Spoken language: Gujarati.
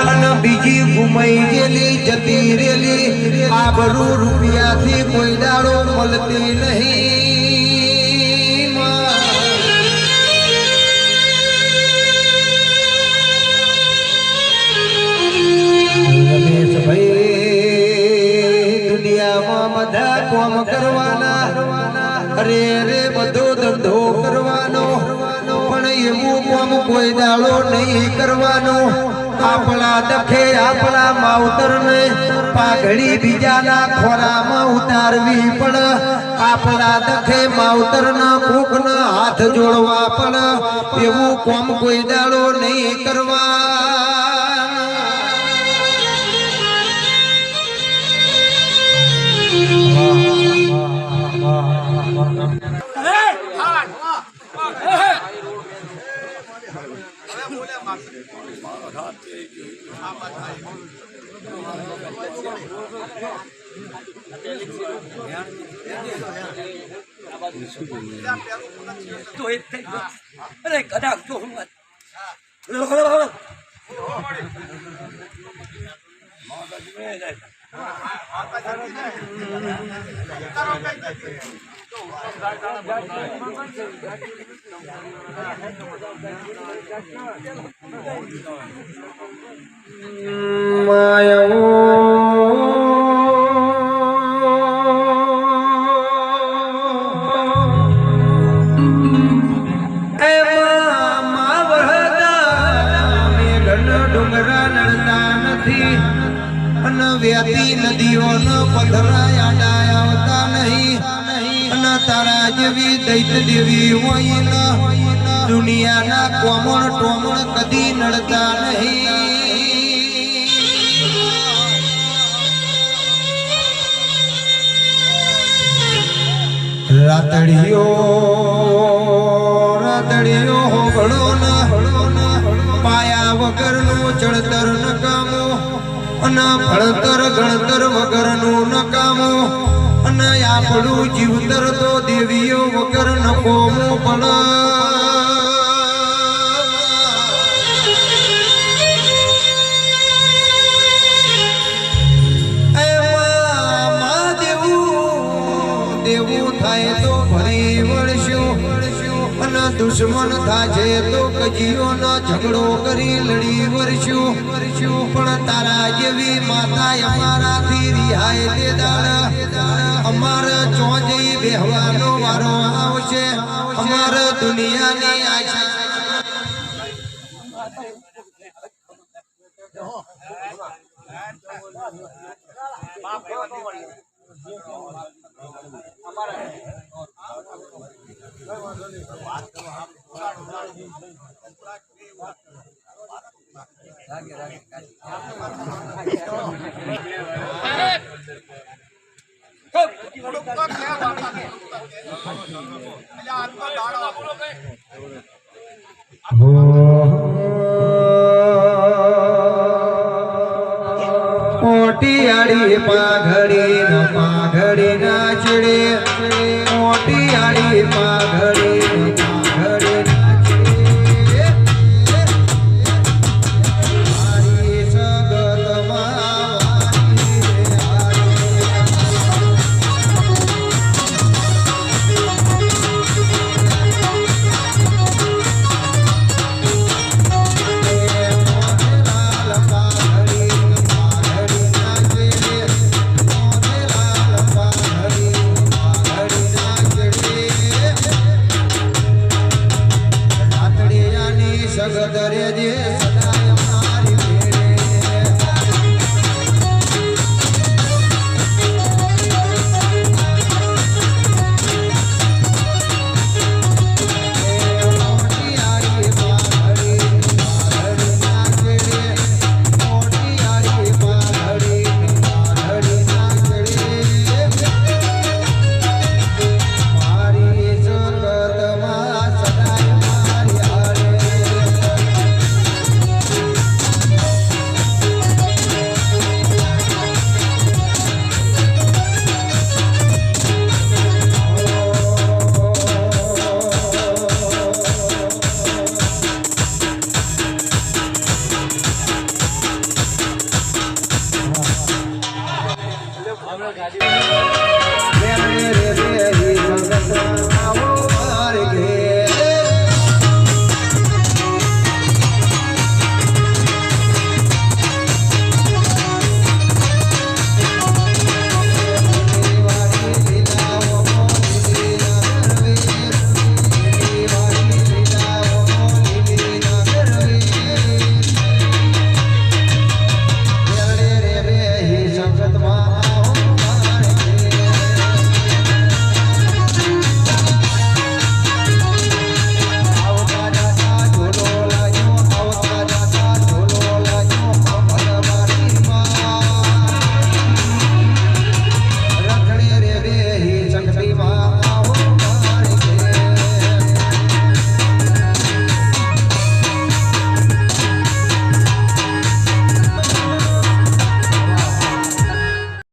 અને બીજી ઘુમાઈ ગયેલી, જતી રેલી આબરૂ રૂપિયાથી કોઈ દાડો મળતી નહીં. બધા કોમ કરવાના. અરે રે બધો ધંધો કરવાનો. પણ એવું કોમ કોઈ દાડો નહીં કરવાનો. આપણા દખે આપણા માવતર ને પાઘડી બીજાના ખોરામાં ઉતારવી પણ. આપણા દખે માવતર ના કૂક ના હાથ જોડવા પણ. એવું કોમ કોઈ દાડો નહીં કરવા. અરે કદાચ જો હું એમાં નથી. અને વહેતી નદીઓનો પથરા આવતા નહીં. તારા જેવી દૈત દેવી હોય ન દુનિયાના કોમણ ટોમણ કદી નડતા નહીં. રાતડીઓ રાતડીઓ હોગળો ના પાયા વગરનું ચડતર નકામો અને ભણતર ગણતર વગરનું નકામો અને આપણું જીવતર તો દેવીઓ વગર નકોમો પણ. અને દુશ્મન થાજે તો કજીઓનો ઝઘડો કરી લડી વરશું પણ તારા જેવી માતા અમારાથી રિહાય તે દાડા અમારે ચોજી બેહવાનો વારો આવશે. અમારે દુનિયાની આશા મોટિયાળી પાઘડી ન પાઘડી ના ચડે. મોટિયાળી પાઘડી ન जगदरे